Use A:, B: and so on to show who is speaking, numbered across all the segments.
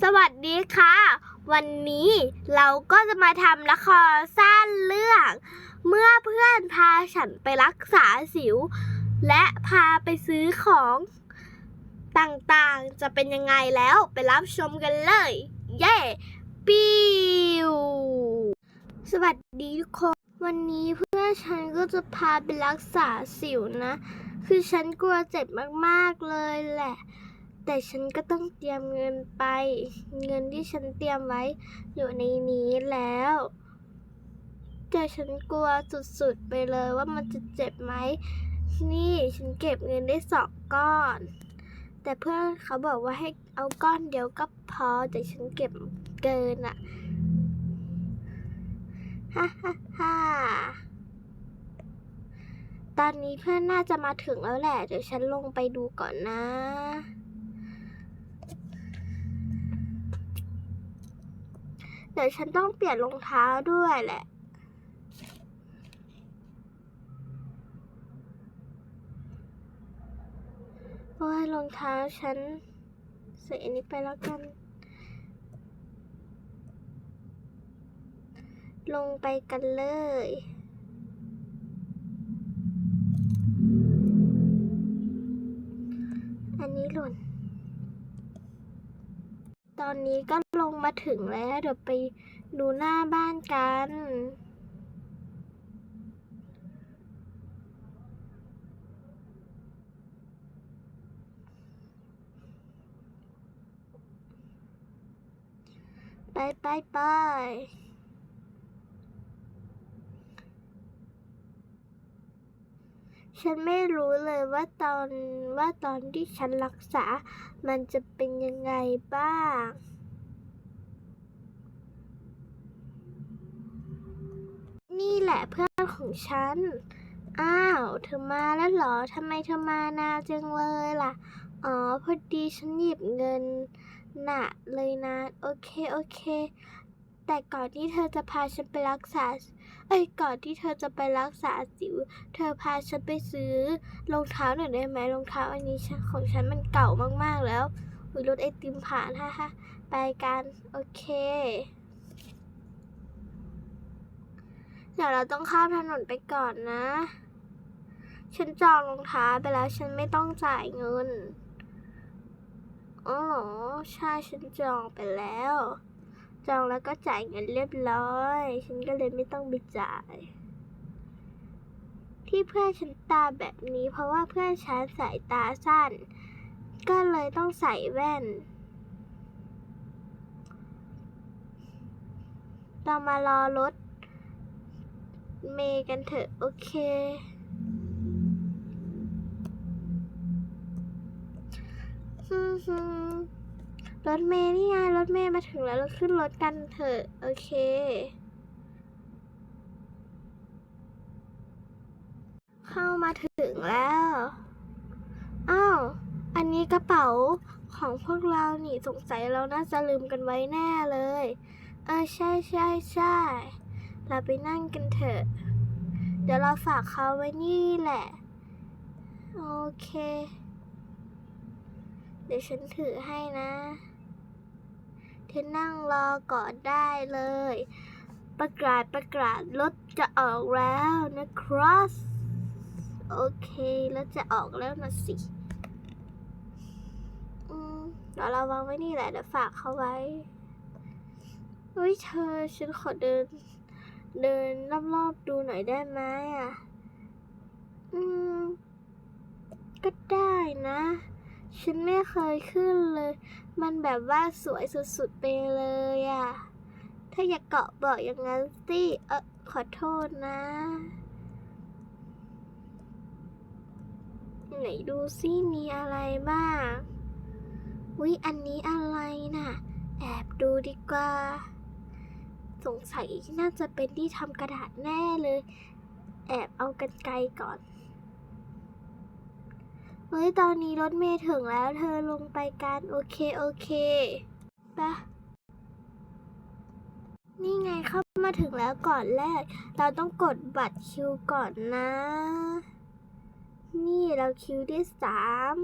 A: สวัสดีค่ะ วันนี้เราก็จะมาทำละครสั้นเรื่อง เมื่อเพื่อนพาฉันไปรักษาสิว และพาไปซื้อของต่างๆ จะเป็นยังไงแล้วไปรับชมกันเลย เย้ปิวสวัสดีทุกคน วันนี้เพื่อนฉันก็จะพาไปรักษาสิวนะ คือฉันกลัวเจ็บมากๆเลยแหละ แต่ฉันก็ต้องเตรียมเงินไป เงินที่ฉันเตรียมไว้อยู่ในนี้แล้ว แต่ฉันกลัวสุดๆไปเลยว่ามันจะเจ็บไหม นี่ฉันเก็บเงินได้สองก้อน แต่เพื่อนเขาบอกว่าให้เอาก้อนเดียวก็พอ แต่ฉันเก็บเกินอะฮ่าฮ่าฮ่าตอนนี้เพื่อนน่าจะมาถึงแล้วแหละ เดี๋ยวฉันลงไปดูก่อนนะ เดี๋ยวฉันต้องเปลี่ยนรองเท้าด้วยแหละโอ้ยรองเท้าฉันใส่อันนี้ไปแล้วกัน ลงไปกันเลยอันนี้หล่น ตอนนี้ก็ มาถึงแล้วเดี๋ยวไปดูหน้าบ้านกันไปไปไปฉันไม่รู้เลยว่าตอนว่าตอนที่ฉันรักษา มันจะเป็นยังไงบ้าง นี่แหละเพื่อนของฉัน อ้าว เธอมาแล้วเหรอ ทำไมเธอมานานจังเลยล่ะ อ๋อ พอดีฉันหยิบเงินน่ะเลยนะ โอเค โอเค แต่ก่อนที่เธอจะพาฉันไปรักษา เอ้ย ก่อนที่เธอจะไปรักษาสิว เธอพาฉันไปซื้อรองเท้าหน่อยได้ไหมรองเท้าอันนี้ของฉันมันเก่ามากๆแล้วอุยรถไอติมผ่านฮ่าฮ่าไปกัน โอเค เดี๋ยวเราต้องข้ามถนนไปก่อนนะ ฉันจองรองเท้าไปแล้วฉันไม่ต้องจ่ายเงินอ๋อเหรอใช่ฉันจองไปแล้ว จองแล้วก็จ่ายเงินเรียบร้อย ฉันก็เลยไม่ต้องไปจ่าย ที่เพื่อนฉันตาแบบนี้ เพราะว่าเพื่อนฉันสายตาสั้น ก็เลยต้องใส่แว่น เรามารอรถ เมย์กันเถอะ โอเคฮึ่มๆรถเมย์นี่ไง รถเมย์มาถึงแล้วเราขึ้นรถกันเถอะ โอเคเข้ามาถึงแล้ว อ้าว อันนี้กระเป๋าของพวกเรานี่สงสัยเราน่าจะลืมกันไว้แน่เลย เออใช่ใช่ใช่ เราไปนั่งกันเถอะ เดี๋ยวเราฝากเขาไว้นี่แหละ โอเค เดี๋ยวฉันถือให้นะเธอนั่งรอก่อนได้เลย ประกาศประกาศรถจะออกแล้วนะครับโอเคแล้วจะออกแล้วนะสิ อืมเดี๋ยวเราวางไว้นี่แหละเดี๋ยวฝากเขาไว้เฮ้ยเธอฉันขอเดิน เดินรอบๆดูหน่อยได้ไหมอะ อืม ก็ได้นะ ฉันไม่เคยขึ้นเลย มันแบบว่าสวยสุดๆไปเลยอะ ถ้าอยากเกาะเบาะอย่างนั้นสิเออขอโทษนะ ไหนดูซิมีอะไรบ้างอุ๊ยอันนี้อะไรน่ะ แอบดูดีกว่า สงสัยน่าจะเป็นที่ทำกระดาษแน่เลย แอบเอากันไกลก่อน เฮ้ย ตอนนี้รถเมย์ถึงแล้ว เธอลงไปกัน โอเค โอเคไปะนี่ไงเข้ามาถึงแล้วก่อนแรก เราต้องกดบัตรคิวก่อนนะ นี่เราคิวที่สาม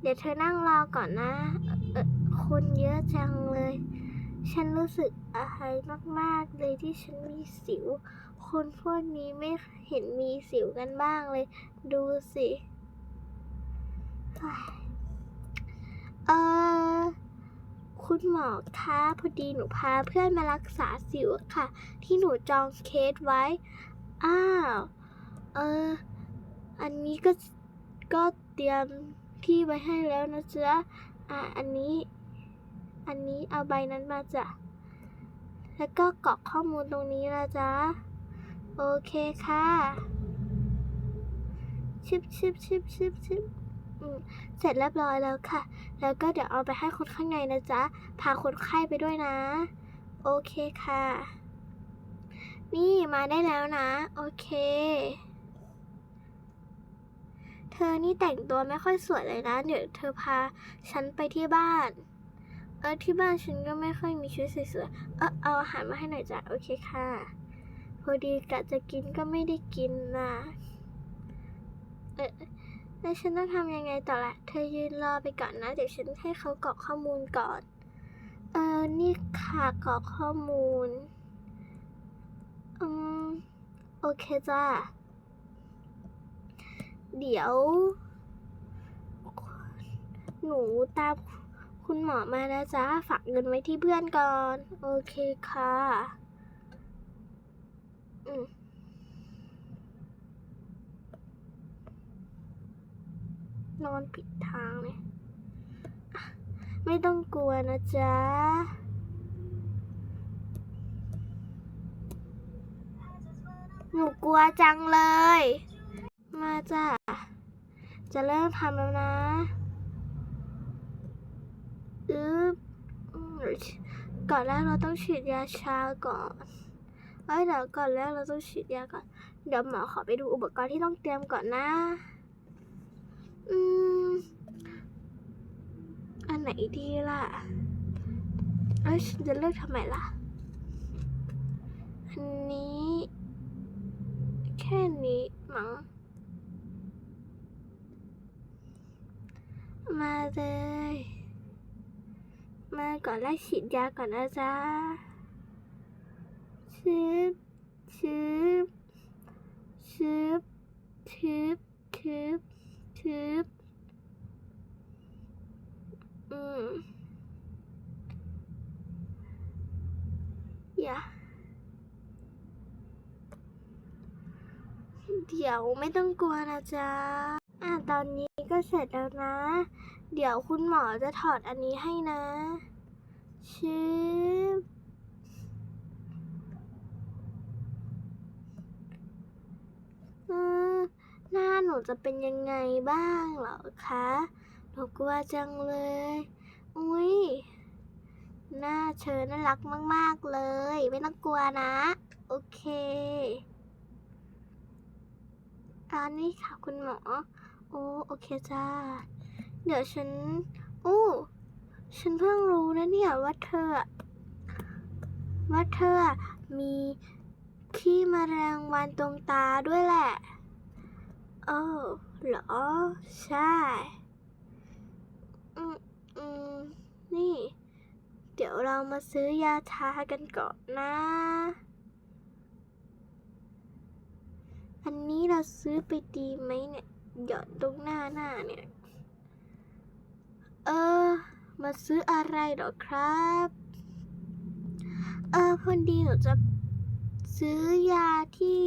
A: เดี๋ยวเธอนั่งรอก่อนนะเออคนเยอะจังเลย ฉันรู้สึกอายมากๆเลยที่ฉันมีสิว คนพวกนี้ไม่เห็นมีสิวกันบ้างเลย ดูสิ เออคุณหมอคะพอดีหนูพาเพื่อนมารักษาสิวค่ะ ที่หนูจองเคสไว้ อ้าว เออ อันนี้ก็ก็เตรียม ที่ไว้ให้แล้วนะจ๊ะอะอันนี้ อันนี้เอาใบนั้นมาจ้ะ แล้วก็กรอกข้อมูลตรงนี้นะจ๊ะ โอเคค่ะ ชิบชิบชิบชิบชิบอืมเสร็จเรียบร้อยแล้วค่ะ แล้วก็เดี๋ยวเอาไปให้คนข้างในนะจ๊ะ พาคนไข้ไปด้วยนะ โอเคค่ะ นี่มาได้แล้วนะ โอเค ธอนี่แต่งตัวไม่ค่อยสวยเลยนะ เดี๋ยวเธอพาฉันไปที่บ้าน เออที่บ้านฉันก็ไม่ค่อยมีชุดสวยๆ เออเอาอาหารมาให้หน่อยจ้ะโอเคค่ะ พอดีกะจะกินก็ไม่ได้กินนะเออแล้วฉันต้องทำยังไงต่อละ เธอยืนรอไปก่อนนะ เดี๋ยวฉันให้เขากรอกข้อมูลก่อน เออนี่ค่ะกรอกข้อมูล อืม โอเคจ้า เดี๋ยว หนูตามคุณหมอมานะจ๊ะ ฝากเงินไว้ที่เพื่อนก่อน โอเคค่ะ อืมนอนผิดทางเลย ไม่ต้องกลัวนะจ๊ะ หนูกลัวจังเลย มาจ้ะ จะเริ่มทำแล้วนะอึ๊บอืมก่อนแรกเราต้องฉีดยาชาก่อนเอ้ยเดี๋ยวก่อนแรกเราต้องฉีดยาก่อน เดี๋ยวหมอขอไปดูอุปกรณ์ที่ต้องเตรียมก่อนนะ อืม อันไหนดีล่ะ เอ้ยฉันจะเลือกทำไมล่ะ อันนี้ แค่นี้มั้ง มา เลย มาก่อนแรกฉีดยาก่อนนะจ๊ะชึบชึบชึบชึบชึบชึบอืมอย่าเดี๋ยวไม่ต้องกลัวนะจ๊ะอะตอนนี้ก็เสร็จแล้วนะ เดี๋ยวคุณหมอจะถอดอันนี้ให้นะชิบหน้าหนูจะเป็นยังไงบ้างเหรอคะหนูกลัวจังเลย อุ้ยหน้าเชิญน่ารักมาก ๆ เลย ไม่ต้องกลัวนะ โอเคอันนี้ค่ะคุณหมอ โอ้ โอเคจ้า เดี๋ยวฉันโอ้ฉันเพิ่งรู้นะเนี่ยว่าเธออะว่าเธออะมีขี้แมลงวันตรงตาด้วยแหละโอ้เหรอ ใช่ อืมอืมนี่ เดี๋ยวเรามาซื้อยาทากันก่อนนะ อันนี้เราซื้อไปดีไหมเนี่ย หยอดตรงหน้าหน้าเนี่ย เออ มาซื้ออะไรหรอครับ เออพอดีหนูจะซื้อยาที่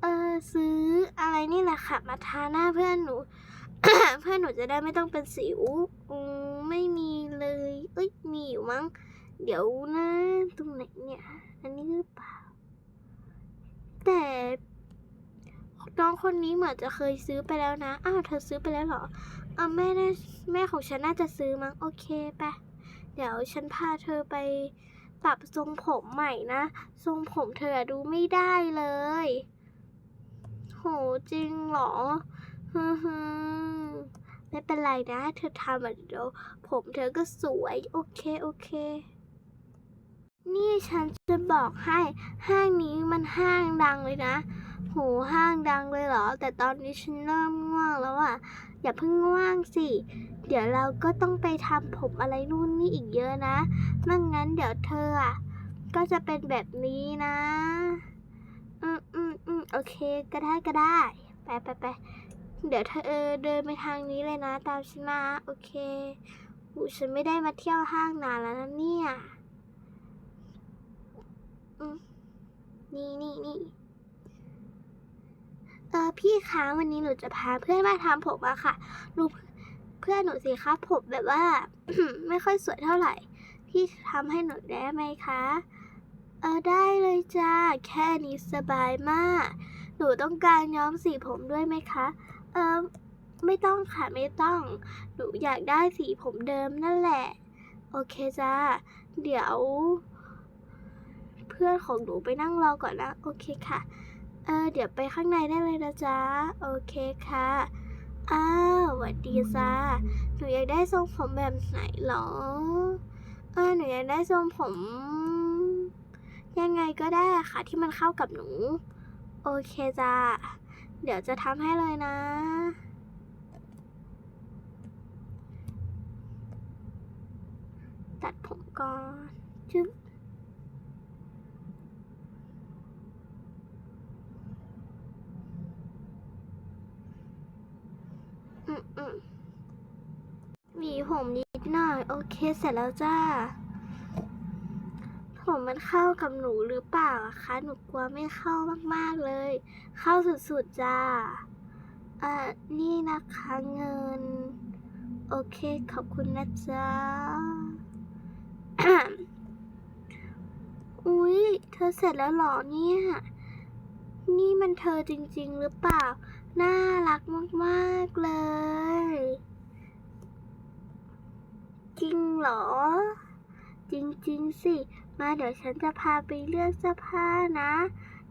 A: เออซื้ออะไรนี่แหละค่ะ มาทาหน้าเพื่อนหนู เพื่อนหนูจะได้ไม่ต้องเป็นสิวอืมไม่มีเลยเอ้ยมีอยู่มั้ง เดี๋ยวนะตรงไหนเนี่ย อันนี้หรือเปล่า แต่น้องคนนี้เหมือนจะเคยซื้อไปแล้วนะ อ้าว เธอซื้อไปแล้วเหรอ อ่าแม่แม่ของฉันน่าจะซื้อมั้งโอเคไปเดี๋ยวฉันพาเธอไปปรับทรงผมใหม่นะ ทรงผมเธอดูไม่ได้เลย โหจริงเหรอฮึฮึไม่เป็นไรนะ เธอทำอะเดี๋ยวผมเธอก็สวย โอเค โอเค นี่ฉันจะบอกให้ ห้างนี้มันห้างดังเลยนะ หห้างดังเลยเหรอ แต่ตอนนี้ฉันเริ่มง่วงแล้วอะ อย่าเพิ่งง่วงสิ เดี๋ยวเราก็ต้องไปทำผมอะไรนู่นนี่อีกเยอะนะไม่งั้นเดี๋ยวเธออะก็จะเป็นแบบนี้นะ อืมอืมอืมโอเคก็ได้ก็ได้ ไปไปไปเดี๋ยวเธอเออเดินไปทางนี้เลยนะ ตามฉันมาโอเคอูฉันไม่ได้มาเที่ยวห้างนานแล้วนะเนี่ย อืมนี่นี่นี่ ออพี่คะวันนี้หนูจะพาเพื่อนมาทำผมอะค่ะหนูเพื่อนหนูสิคะผมแบบว่า ไม่ค่อยสวยเท่าไหร่ พี่ทำให้หนูได้ไหมคะ เออได้เลยจ้าแค่นี้สบายมาก หนูต้องการย้อมสีผมด้วยไหมคะ เออไม่ต้องค่ะไม่ต้อง หนูอยากได้สีผมเดิมนั่นแหละ โอเคจ้าเดี๋ยว เพื่อนของหนูไปนั่งรอก่อนนะ โอเคค่ะ เออเดี๋ยวไปข้างในได้เลยนะจ๊ะ โอเคค่ะ อ้าวสวัสดีจ้าหนูอยากได้ทรงผมแบบไหนหรอ เออหนูอยากได้ทรงผม ยังไงก็ได้ค่ะที่มันเข้ากับหนู โอเคจ้าเดี๋ยวจะทำให้เลยนะตัดผมก่อนจึ๊บอืมอืมหวี ผมนิดหน่อย โอเคเสร็จแล้วจ้า ผมมันเข้ากับหนูหรือเปล่าอะคะ หนูกลัวไม่เข้ามากๆเลย เข้าสุดๆจ้าอ่านี่นะคะเงิน โอเคขอบคุณนะจ๊ะอุ๊ย เธอเสร็จแล้วหรอเนี่ย นี่มันเธอจริงๆหรือเปล่า น่ารักมากๆเลย ริงเหรอ จริงๆสิ มาเดี๋ยวฉันจะพาไปเลือกเสื้อผ้านะ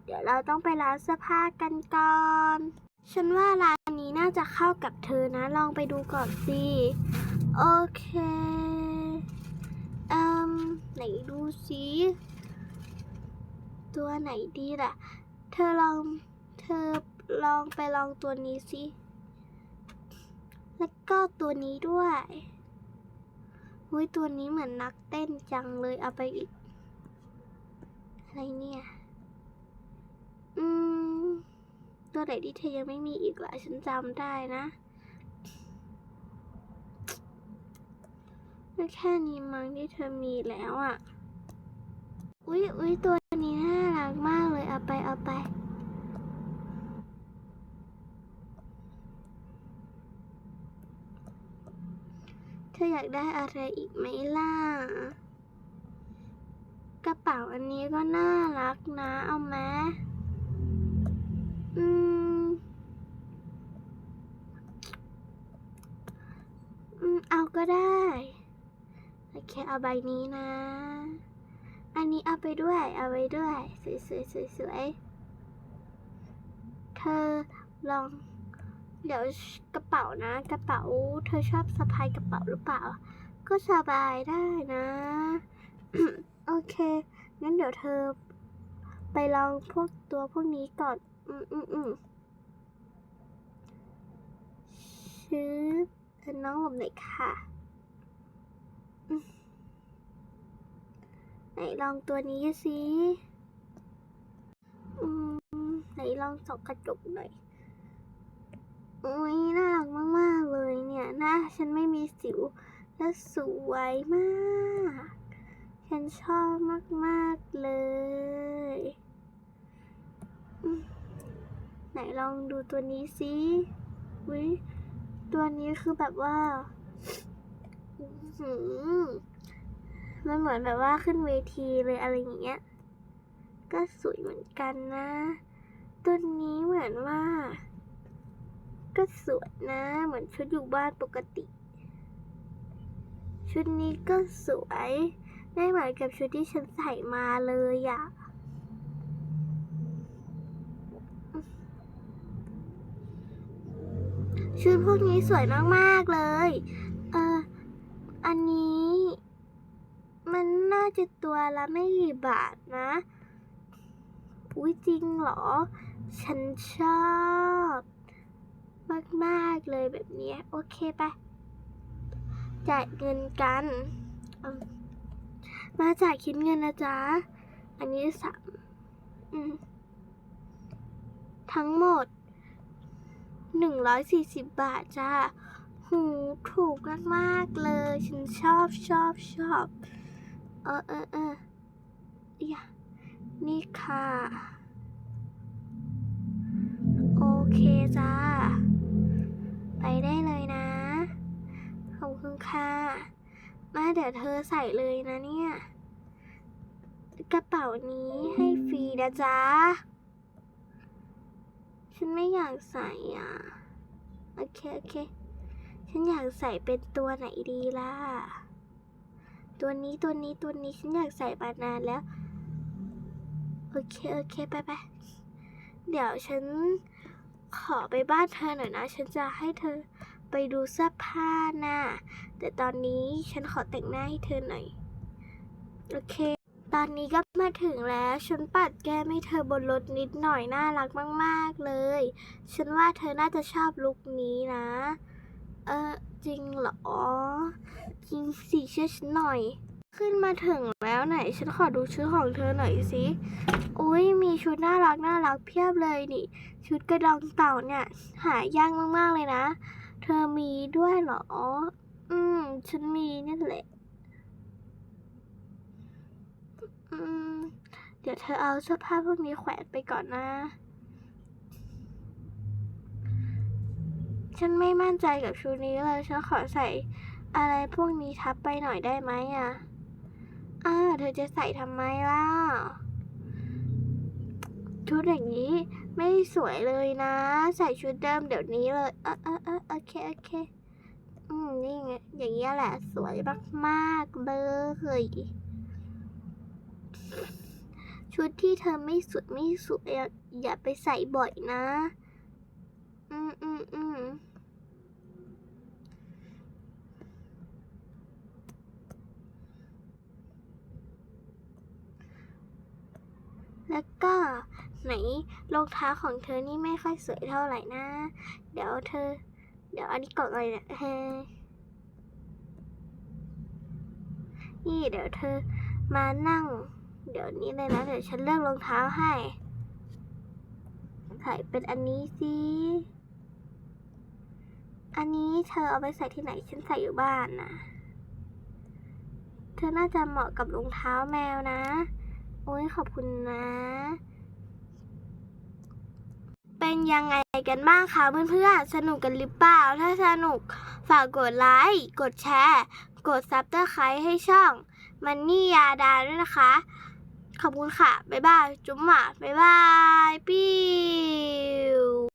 A: เดี๋ยวเราต้องไปร้านเสื้อผ้ากันก่อน ฉันว่าร้านนี้น่าจะเข้ากับเธอนะ ลองไปดูก่อนสิ โอเค เอืมไหนดูสิตัวไหนดีล่ะ เธอลอง เธอลองไปลองตัวนี้สิ แล้วก็ตัวนี้ด้วย อุ้ยตัวนี้เหมือนนักเต้นจังเลยเอาไปอีก อะไรเนี่ย อืม ตัวไหนที่เธอยังไม่มีอีกล่ะฉันจำได้นะก็แค่นี้มั้งที่เธอมีแล้วอะ อุ๊ยอุ๊ยตัวนี้น่ารักมากเลยเอาไปเอาไป ออยากได้อะไรอีกไหมล่ะ กระเป๋าอันนี้ก็น่ารักนะ เอาไหมอืม อืม เอาก็ได้ โอเค เอาใบนี้นะ อันนี้เอาไปด้วย เอาไปด้วย สวยสวยสวยสวยเธอลอง เดี๋ยวกระเป๋านะ กระเป๋าเธอชอบสะพายกระเป๋าหรือเปล่า ก็สบายได้นะ โอเค งั้นเดี๋ยวเธอ ไปลองพวกตัวพวกนี้ก่อน อืมอืมอืมชื้อน้องหลบหน่อยค่ะ ไหนลองตัวนี้สิ อืม ไหนลองส่องกระจกหน่อย อุ้ยน่ารักมากๆเลยเนี่ยหน้าฉันไม่มีสิวและสวยมาก ฉันชอบมากๆเลย ไหนลองดูตัวนี้สิอุ้ยตัวนี้คือแบบว่ามันเหมือนแบบว่าขึ้นเวทีเลยอะไรอย่างเงี้ย ก็สวยเหมือนกันนะ ตัวนี้เหมือนว่า ก็สวยนะ เหมือนชุดอยู่บ้านปกติ ชุดนี้ก็สวยไม่เหมือนกับชุดที่ฉันใส่มาเลยอะชุดพวกนี้สวยมาก ๆ เลย เออ อันนี้ มันน่าจะตัวละไม่กี่บาทนะ อุ้ยจริงเหรอ ฉันชอบ มากๆเลยแบบนี้โอเคไปะจ่ายเงินกัน มาจ่ายคิดเงินนะจ๊ะ อันนี้สามอืมทั้งหมดหนึ่งร้อยสี่สิบบาทจ้าหูถูกมากๆเลย ฉันชอบชอบชอบ เออเออเอออย่านี่ค่ะ โอเคจ้า ค่ะ มาเดี๋ยวเธอใส่เลยนะเนี่ย กระเป๋านี้ให้ฟรีนะจ๊ะ ฉันไม่อยากใส่อะ โอเค โอเค ฉันอยากใส่เป็นตัวไหนดีล่ะ ตัวนี้ตัวนี้ตัวนี้ฉันอยากใส่มานานแล้ว โอเค โอเคไปไปเดี๋ยวฉันขอไปบ้านเธอหน่อยนะ ฉันจะให้เธอ ไปดูเสื้อผ้าน่ะแต่ตอนนี้ฉันขอแต่งหน้าให้เธอหน่อย โอเค ตอนนี้ก็มาถึงแล้ว ฉันปัดแก้มให้เธอบนรถนิดหน่อย น่ารักมาก ๆ เลย ฉันว่าเธอน่าจะชอบลุคนี้นะ เออจริงเหรอ จริงสิเชื่อฉันหน่อย ขึ้นมาถึงแล้วไหน ฉันขอดูชุดของเธอหน่อยสิอุ้ยมีชุดน่ารักน่ารักเพียบเลยนี่ ชุดกระดองเต่าเนี่ย หายากมากๆเลยนะ เธอมีด้วยเหรอ อืม ฉันมีนี่แหละ อืม เดี๋ยวเธอเอาเสื้อผ้าพวกนี้แขวนไปก่อนนะ ฉันไม่มั่นใจกับชุดนี้เลย ฉันขอใส่อะไรพวกนี้ทับไปหน่อยได้ไหมอะ อ้าเธอจะใส่ทำไมล่ะ ชุดอย่างนี้ไม่สวยเลยนะ ใส่ชุดเดิมเดี๋ยวนี้เลยเออเออเออโอเคโอเคอืมนี่ไงอย่างเงี้ยแหละสวยมากๆเลยชุดที่เธอไม่สวยไม่สวยอะอย่าไปใส่บ่อยนะ อืมอืมอืมแล้วก็ ไหนรองเท้าของเธอนี่ไม่ค่อยสวยเท่าไหร่นะ เดี๋ยวเธอ เดี๋ยวอันนี้ก่อนเลยนี่ยเฮนี่เดี๋ยวเธอมานั่ง เดี๋ยวนี้เลยนะ เดี๋ยวฉันเลือกรองเท้าให้ ใส่เป็นอันนี้สิอันนี้เธอเอาไปใส่ที่ไหนฉันใส่อยู่บ้านนะเธอน่าจะเหมาะกับรองเท้าแมวนะ โอ้ยขอบคุณนะ เป็นยังไงกันบ้างคะเพื่อนๆ สนุกกันหรือเปล่า ถ้าสนุกฝากกดไลค์ กดแชร์ กดซับสไครต์ให้ช่อง มันนี่ยาดาด้วยนะคะ ขอบคุณค่ะ บ๊ายบาย จุ๊มหมาบ๊ายบาย ปิ้ว